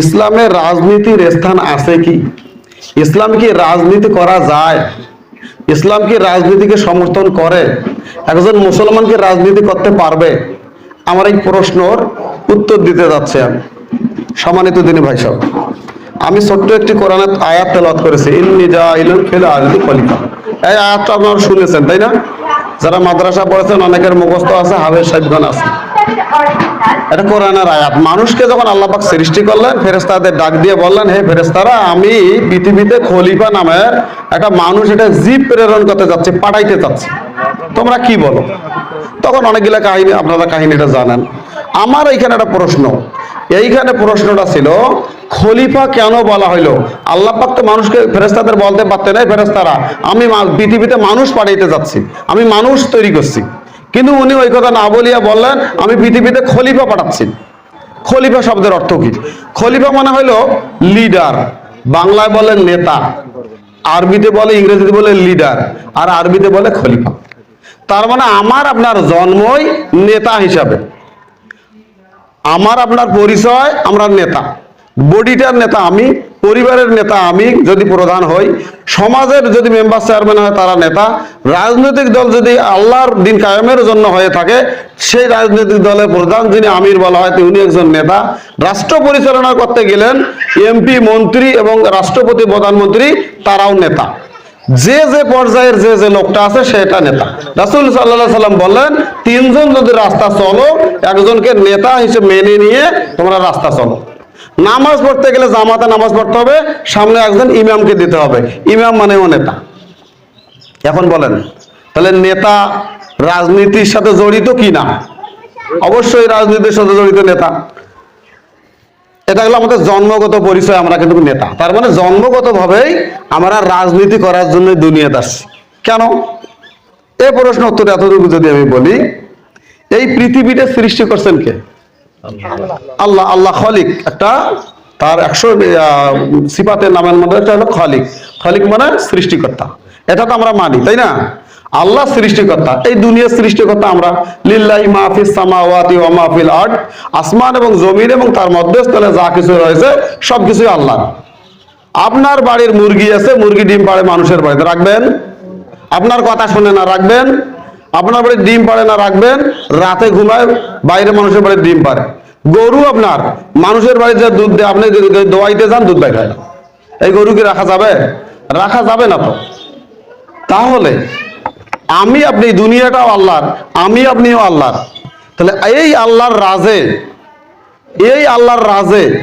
ইসলামের রাজনীতির স্থান আছে কি? ইসলাম কি রাজনীতি করা যায়? ইসলাম কি রাজনীতিকে সমর্থন করে? একজন মুসলমান কি রাজনীতি করতে পারবে? আমার এই প্রশ্নর উত্তর দিতে যাচ্ছে আমি। সম্মানিত দিনী ভাই সব আমি ছোট্ট একটি কোরআনের আয়াত তেলাওয়াত করেছি আয়াতটা আপনারা শুনেছেন, তাই না? যারা মাদ্রাসা পড়েছেন, অনেকের মুখস্থ আছে হাবের সাহেবগণ আছে। এটা কোরআনের আয়াত। মানুষকে যখন আল্লাহ পাক সৃষ্টি করলেন ফেরেস্তাদের ডাক দিয়ে বললেন, হে ফেরেস্তারা আমি পৃথিবীতে খলিফা একটা মানুষ এটা জীব প্রেরণ করতে যাচ্ছে, পাঠাইতে চাচ্ছে তোমরা কি বলো? তখন কাহিনী, আপনারা কাহিনীটা জানেন। আমার এইখানে একটা প্রশ্ন। এইখানে প্রশ্নটা ছিল, খলিফা কেন বলা হইল? আল্লাপাক তো মানুষকে ফেরেস্তাদের বলতে পারতেন ফেরেস্তারা আমি পৃথিবীতে মানুষ পাঠাইতে যাচ্ছি, আমি মানুষ তৈরি করছি। কিন্তু উনি ওই কথা না বলিয়া বললেন, আমি পৃথিবীতে খলিফা পাঠাচ্ছি। খলিফা শব্দের অর্থ কি? খলিফা মানে হলো লিডার বাংলায় বলে নেতা, আরবিতে বলে, ইংরেজিতে বলে লিডার আর আরবিতে বলে খলিফা। তার মানে আমার আপনার জন্মই নেতা হিসাবে। আমার আপনার পরিচয়, আমরা নেতা। বডিটার নেতা আমি পরিবারের নেতা আমি যদি প্রধান হই, সমাজের যদি মেম্বার চেয়ারম্যান হয় তারা নেতা, রাজনৈতিক দল যদি আল্লাহর দিন কায়েমের জন্য হয়ে থাকে, সেই রাজনৈতিক দলের প্রধান যিনি আমির বলা হয় তিনি একজন নেতা। রাষ্ট্র পরিচালনা করতে গেলেন এমপি মন্ত্রী এবং রাষ্ট্রপতি, প্রধানমন্ত্রী, তারাও নেতা। যে যে পর্যায়ের যে যে লোকটা আছে সেটা নেতা। রাসুল সাল্লাহ সাল্লাম বললেন, তিনজন যদি রাস্তা চলো, একজনকে নেতা হিসেবে মেনে নিয়ে তোমরা রাস্তা চলো। নামাজ পড়তে গেলে জামাতে নামাজ পড়তে হবে, সামনে একজন ইমামকে দিতে হবে। ইমাম মানেও নেতা। এখন বলেন, তাহলে নেতা রাজনীতির সাথে জড়িত কি না? অবশ্যই রাজনীতির সাথে জড়িত নেতা। এটা হলো আমাদের জন্মগত পরিচয়, আমরা কিন্তু নেতা। তার মানে জন্মগত ভাবেই আমরা রাজনীতি করার জন্য দুনিয়াতে আসছি কেন? এ প্রশ্ন উত্তর এতটুকু যদি আমি বলি, এই পৃথিবীটা সৃষ্টি করছেন কে? আল্লাহ আল্লাহ খলিক একটা তার একশো আহ, সিফাতের নামের মধ্যে একটা হলো খলিক। খলিক মানে সৃষ্টিকর্তা। এটা তো আমরা মানি তাই না? আল্লাহ সৃষ্টিকর্তা। এই দুনিয়ার সৃষ্টিকর্তা আমরা। লিল্লাহি মাহফিস সামাওয়াতি ওয়া মাহফিল আর্ট আসমান এবং জমিন এবং তার মধ্যস্থলে যা কিছু রয়েছে সব কিছুই আল্লাহ। আপনার বাড়ির মুরগি আছে মুরগি ডিম পাড়ে মানুষের বাড়িতে। রাখবেন? আপনার কথা শুনে না রাখবেন? আপনার বাড়ির ডিম পাড়ে না রাখবেন, রাতে ঘুমায়, বাইরে মানুষের বাড়ির ডিম পাড়ে। গরু আপনার, মানুষের বাড়িতে দুধ দেয়, আপনি দোয়াইতে যান, দুধ হয় না। এই গরু কি রাখা যাবে? রাখা যাবে না তো। তাহলে, আমি আপনি দুনিয়াটাও আল্লাহর, আমি আপনিও আল্লাহর। তাহলে এই আল্লাহর রাজে, এই আল্লাহর রাজে